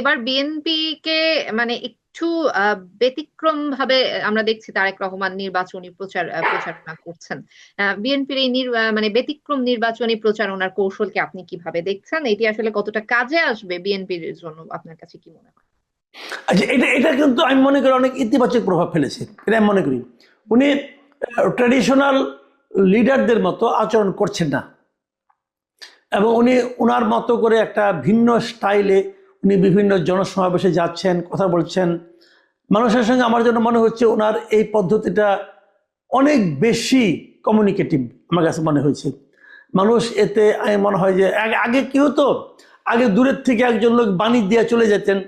এবার বিএনপি কে মানে একটু ব্যতিক্রম ভাবে আমরা দেখছি তারেক রহমান নির্বাচনী প্রচার প্রচারণা করছেন। বিএনপির এই মানে ব্যতিক্রম নির্বাচনী প্রচারণার কৌশলকে আপনি কীভাবে দেখছেন? এটি আসলে কতটা কাজে আসবে বিএনপির জন্য? আপনার কাছে কি মনে হয়? আচ্ছা এটা এটা কিন্তু আমি মনে করি অনেক ইতিবাচক প্রভাব ফেলেছে। এটা আমি মনে করি। উনি ট্র্যাডিশনাল লিডারদের মতো আচরণ করছেন না। এবং উনি ওনার মতো করে একটা ভিন্ন স্টাইলে উনি বিভিন্ন জনসমাবেশে যাচ্ছেন, কথা বলছেন। মানুষের সঙ্গে আমার জন্য মনে হচ্ছে ওনার এই পদ্ধতিটা অনেক বেশি কমিউনিকেটিভ আমার কাছে মনে হয়েছে। মানুষ এতে, আমি মনে হয় যে, আগে কি হতো? আগে দূরের থেকে একজন লোক বাণী দিয়ে চলে যেতেন।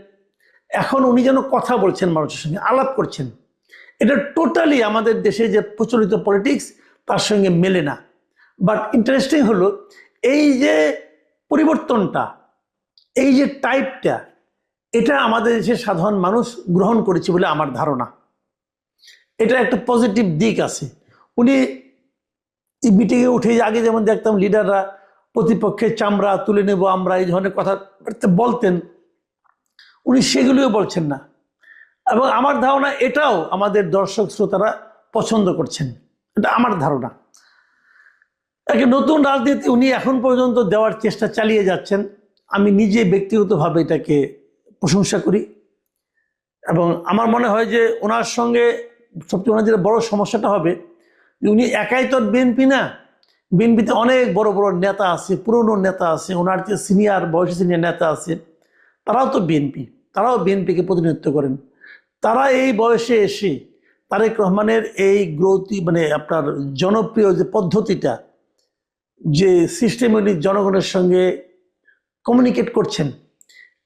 এখন উনি যেন কথা বলছেন মানুষের সঙ্গে, আলাপ করছেন। এটা টোটালি আমাদের দেশে যে প্রচলিত পলিটিক্স তার সঙ্গে মেলে না। বাট ইন্টারেস্টিং হলো, এই যে পরিবর্তনটা এই যে টাইপটা এটা আমাদের দেশের সাধারণ মানুষ গ্রহণ করেছে বলে আমার ধারণা। এটা একটা পজিটিভ দিক আছে। উনি মিটিংয়ে উঠে আগে যেমন দেখতাম লিডাররা প্রতিপক্ষের চামড়া তুলে নেব আমরা, এই ধরনের কথা বলতেন। উনি সেগুলিও বলছেন না। এবং আমার ধারণা এটাও আমাদের দর্শক শ্রোতারা পছন্দ করছেন। এটা আমার ধারণা। একটা নতুন রাজনীতি উনি এখন পর্যন্ত দেওয়ার চেষ্টা চালিয়ে যাচ্ছেন। আমি নিজে ব্যক্তিগতভাবে এটাকে প্রশংসা করি। এবং আমার মনে হয় যে ওনার সঙ্গে সবচেয়ে ওনার যেটা বড় সমস্যাটা হবে যে উনি একাই তো বিএনপি না। বিএনপিতে অনেক বড় বড় নেতা আছে, পুরনো নেতা আছে, ওনার যে সিনিয়র বয়সী সিনিয়র নেতা আছে, তারাও তো বিএনপি তারাও বিএনপিকে প্রতিনিধিত্ব করেন। তারা এই বয়সে এসে তারেক রহমানের এই গ্রৌতি মানে আপনার জনপ্রিয় যে পদ্ধতিটা, যে সিস্টেমেটিক জনগণের সঙ্গে কমিউনিকেট করছেন।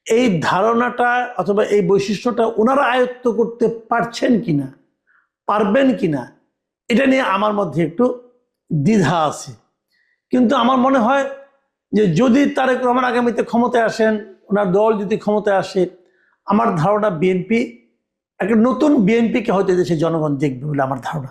এই ধারণাটা অথবা এই বৈশিষ্ট্যটা ওনারা আয়ত্ত করতে পারছেন কিনা, পারবেন কিনা, এটা নিয়ে আমার মধ্যে একটু দ্বিধা আছে। কিন্তু আমার মনে হয় যে যদি তারেক রহমান আগামীতে ক্ষমতায় আসেন, ওনার দল যদি ক্ষমতায় আসে, আমার ধারণা বিএনপি, একটা নতুন বিএনপিকে হয়তো দেশের জনগণ দেখবে বলে আমার ধারণা।